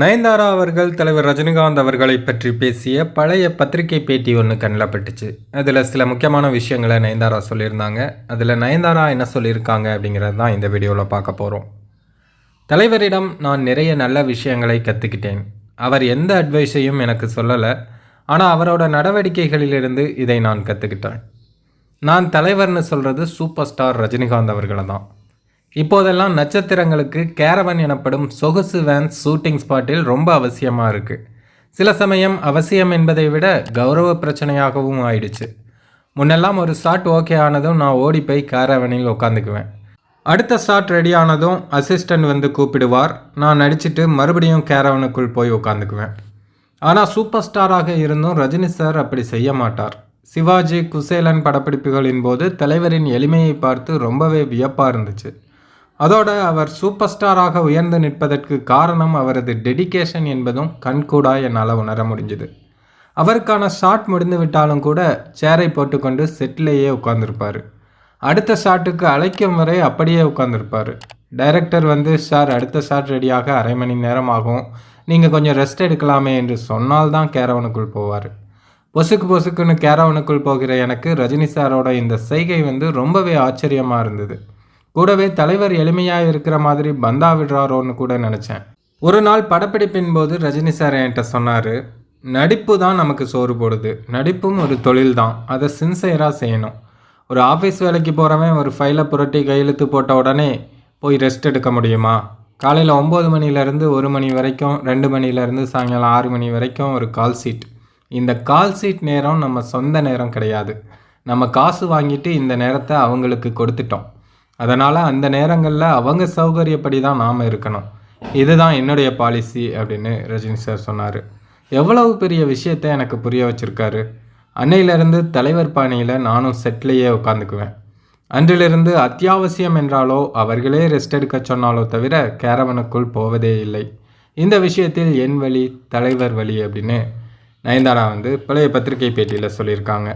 நயன்தாரா அவர்கள் தலைவர் ரஜினிகாந்த் அவர்களை பற்றி பேசிய பழைய பத்திரிகை பேட்டி ஒன்று கண்ணில் பட்டுச்சு. அதில் சில முக்கியமான விஷயங்களை நயன்தாரா சொல்லியிருந்தாங்க. அதில் நயன்தாரா என்ன சொல்லியிருக்காங்க அப்படிங்கிறது தான் இந்த வீடியோவில் பார்க்க போகிறோம் தலைவரிடம் நான் நிறைய நல்ல விஷயங்களை கற்றுக்கிட்டேன் அவர் எந்த அட்வைஸையும் எனக்கு சொல்லலை. ஆனால் அவரோட நடவடிக்கைகளிலிருந்து இதை நான் கற்றுக்கிட்டேன் நான் தலைவர்னு சொல்கிறது சூப்பர் ஸ்டார் ரஜினிகாந்த் அவர்களை தான். இப்போதெல்லாம் நட்சத்திரங்களுக்கு கேரவன் எனப்படும் சொகுசு வேன் ஷூட்டிங் ஸ்பாட்டில் ரொம்ப அவசியமாக இருக்குது சில சமயம் அவசியம் என்பதை விட கௌரவ பிரச்சனையாகவும் ஆயிடுச்சு. முன்னெல்லாம் ஒரு ஷாட் ஓகே ஆனதும் நான் ஓடி போய் கேரவனில் உட்காந்துக்குவேன் அடுத்த ஷாட் ரெடி ஆனதும் அசிஸ்டன்ட் வந்து கூப்பிடுவார். நான் நடிச்சிட்டு மறுபடியும் கேரவனுக்குள் போய் உட்காந்துக்குவேன் ஆனால் சூப்பர் ஸ்டாராக இருந்தும் ரஜினி சார் அப்படி செய்ய மாட்டார். சிவாஜி குசேலன் படப்பிடிப்புகளின் போது தலைவரின் எளிமையை பார்த்து ரொம்பவே வியப்பாக இருந்துச்சு. அதோட அவர் சூப்பர் ஸ்டாராக உயர்ந்து நிற்பதற்கு காரணம் அவரது டெடிகேஷன் என்பதும் கண்கூடாக என்னால் உணர முடிஞ்சுது. அவருக்கான ஷாட் முடிந்து விட்டாலும் கூட சேரை போட்டுக்கொண்டு செட்டிலேயே உட்காந்துருப்பார் அடுத்த ஷாட்டுக்கு அழைக்கும் வரை அப்படியே உட்காந்துருப்பார் டைரக்டர் வந்து சார் அடுத்த ஷாட் ரெடியாக அரை மணி நேரம் ஆகும். நீங்கள் கொஞ்சம் ரெஸ்ட் எடுக்கலாமே என்று சொன்னால்தான் கேரவனுக்குள் போவார். பொசுக்கு பொசுக்குன்னு கேரவனுக்குள் போகிற எனக்கு ரஜினி சாரோட இந்த செய்கை வந்து ரொம்பவே ஆச்சரியமாக இருந்தது. கூடவே தலைவர் எளிமையாக இருக்கிற மாதிரி பந்தா விடுறாரோன்னு கூட நினச்சேன். ஒரு நாள் படப்பிடிப்பின் போது ரஜினி சார் என்கிட்ட சொன்னார் நடிப்பு தான் நமக்கு சோறு போடுது. நடிப்பும் ஒரு தொழில் தான். அதை சின்சியராக செய்யணும். ஒரு ஆஃபீஸ் வேலைக்கு போகிறவன் ஒரு ஃபைலை புரட்டி கையெழுத்து போட்ட உடனே போய் ரெஸ்ட் எடுக்க முடியுமா? காலையில் ஒம்பது மணிலேருந்து ஒரு மணி வரைக்கும் ரெண்டு மணிலேருந்து சாயங்காலம் ஆறு மணி வரைக்கும் ஒரு கால் சீட் இந்த கால் சீட் நேரம் நம்ம சொந்த நேரம் கிடையாது. நம்ம காசு வாங்கிட்டு இந்த நேரத்தை அவங்களுக்கு கொடுத்துட்டோம். அதனால் அந்த நேரங்களில் அவங்க சௌகரியப்படி தான் நாம் இருக்கணும். இதுதான் என்னுடைய பாலிசி அப்படின்னு ரஜினி சார் சொன்னார். எவ்வளவு பெரிய விஷயத்தை எனக்கு புரிய வச்சுருக்காரு. அன்னையிலிருந்து தலைவர் பாணியில் நானும் செட்லேயே உட்காந்துக்குவேன். அன்றிலிருந்து அத்தியாவசியம் என்றாலோ அவர்களே ரெஸ்ட் எடுக்க சொன்னாலோ தவிர கேரவனுக்குள் போவதே இல்லை. இந்த விஷயத்தில் என் வழி தலைவர் வழி அப்படின்னு நயன்தாரா வந்து பழைய பத்திரிகை பேட்டியில் சொல்லியிருக்காங்க.